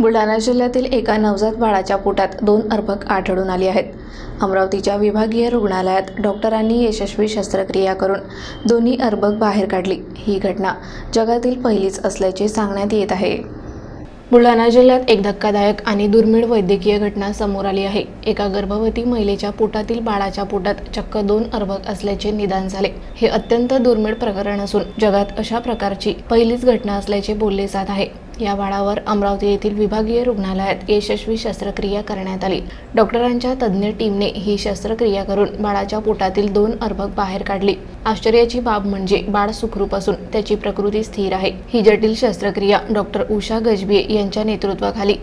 बुलढाणा जिल्ह्यातील एका नवजात बाळाच्या पोटात दोन अर्भक आढळून आली आहेत. अमरावतीच्या विभागीय रुग्णालयात डॉक्टरांनी यशस्वी शस्त्रक्रिया करून दोन्ही अर्भक बाहेर काढली. ही घटना जगातील पहिलीच असल्याचे सांगण्यात येत आहे. बुलढाणा जिल्ह्यात एक धक्कादायक आणि दुर्मिळ वैद्यकीय घटना समोर आली आहे. एका गर्भवती महिलेच्या पोटातील बाळाच्या पोटात चक्क दोन अर्भक असल्याचे निदान झाले. हे अत्यंत दुर्मिळ प्रकरण असून जगात अशा प्रकारची पहिलीच घटना असल्याचे बोलले जात आहे. या बाळावर अमरावती येथील विभागीय रुग्णालयात यशस्वी शस्त्रक्रिया करण्यात आली. डॉक्टरांच्या तज्ज्ञ टीमने ही शस्त्रक्रिया करून बाळाच्या पोटातील दोन अर्भक बाहेर काढली. आश्चर्याची बाब म्हणजे बाळ सुखरूप असून त्याची प्रकृती स्थिर आहे. ही जटिल शस्त्रक्रिया डॉक्टर उषा गजबिये यांच्या नेतृत्वाखाली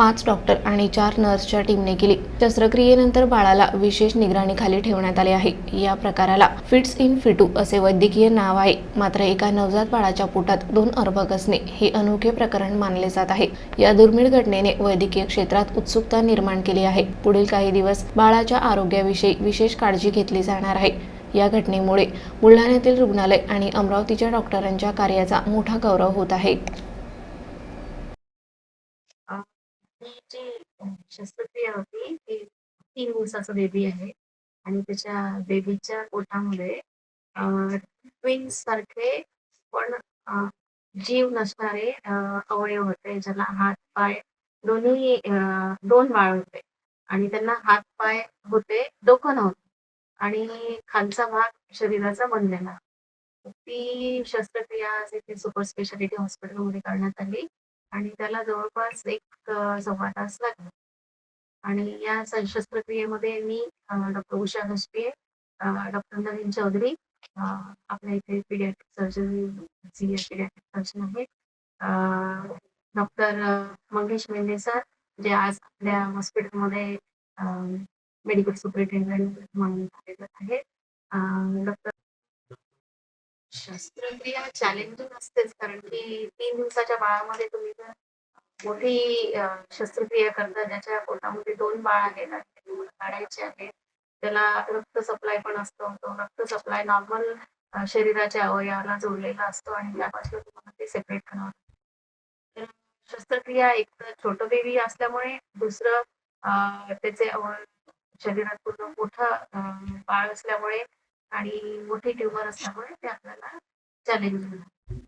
पाच डॉक्टर आणि चार नर्सच्या टीमने केली. शस्त्रक्रियेनंतर बाळाला विशेष निगराणीखाली ठेवण्यात आले आहे. या प्रकाराला फिट्स इन फिटू असे वैद्यकीय नाव आहे. मात्र एका नवजात बाळाच्या पोटात दोन अर्भक असणे हे अनोखे प्रकरण मानले जात आहे. या दुर्मिळ घटनेने वैद्यकीय क्षेत्रात उत्सुकता निर्माण केली आहे. पुढील काही दिवस बाळाच्या आरोग्याविषयी विशेष काळजी घेतली जाणार आहे. या घटनेमुळे बुलढाण्यातील रुग्णालय आणि अमरावतीच्या डॉक्टरांच्या कार्याचा मोठा गौरव होत आहे. ही जी शस्त्रक्रिया होती. ती तीन दिवसाचा बेबी आहे. आणि त्याच्या बेबीच्या पोटामध्ये ट्विन्स सारखे पण जीव नसणारे अवयव होते. ज्याला हात पाय दोन्ही दोन बाळ होते. आणि त्यांना हात पाय होते. डोकं नव्हतं. आणि खालचा भाग शरीराचा बनलेला. ती शस्त्रक्रिया इथे सुपर स्पेशालिटी हॉस्पिटलमध्ये करण्यात आली. आणि त्याला जवळपास एक सव्वा तास लागला. आणि या शस्त्रक्रियेमध्ये मी डॉक्टर उषा घसपे डॉक्टर नवीन चौधरी आपल्या इथे pediatric surgeon senior pediatric surgeon आहेत. डॉक्टर मंगेश मेंढे सर जे आज आपल्या हॉस्पिटलमध्ये मेडिकल सुपरिटेंडंट म्हणून कार्यरत आहेत. डॉक्टर शस्त्रक्रिया चॅलेंजिंग असतेच. कारण की तीन दिवसाच्या बाळामध्ये तुम्ही जर मोठी शस्त्रक्रिया करता ज्याच्या पोटामध्ये दोन बाळ आहेत आणि काढायचे आहेत त्याला रक्त सप्लाय पण असतो. तो रक्त सप्लाय नॉर्मल शरीराच्या अवयवाला जोडलेला असतो आणि त्यापासून तुम्हाला ते सेपरेट करावं तर शस्त्रक्रिया एक तर छोटं बेबी असल्यामुळे दुसरं त्याचे अवयव शरीरात पूर्ण मोठं बाळ असल्यामुळे आणि मोठी ट्युमर असल्यामुळे ते आपल्याला चॅलेंजिंग.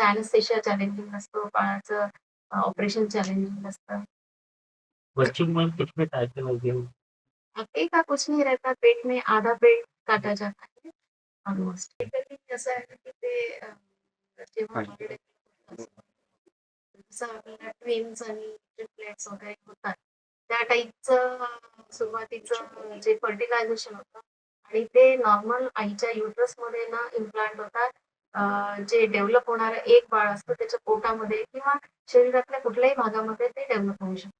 अॅनेस्थेशिया चॅलेंजिंग असतो बाळाचं ऑपरेशन चॅलेंजिंग असतं बच्चों में कुछ में टाइटल का कुछ नहीं रहता पेट में आधा पेट काटा जाता है ऑलमोस्ट असं आहे की ते अं, जेव्हा बाळ जसं आपल्याला ट्विन्स आणि ट्रिपलेट्स वगैरे होतात त्या टाईपचं सुरुवातीचं जे फर्टिलायझेशन होतं आणि ते नॉर्मल आईच्या युट्रसमध्ये ना इम्प्लांट होतात. जे डेव्हलप होणारं एक बाळ असतं त्याच्या पोटामध्ये किंवा शरीरातल्या कुठल्याही भागामध्ये ते डेव्हलप होऊ शकतं.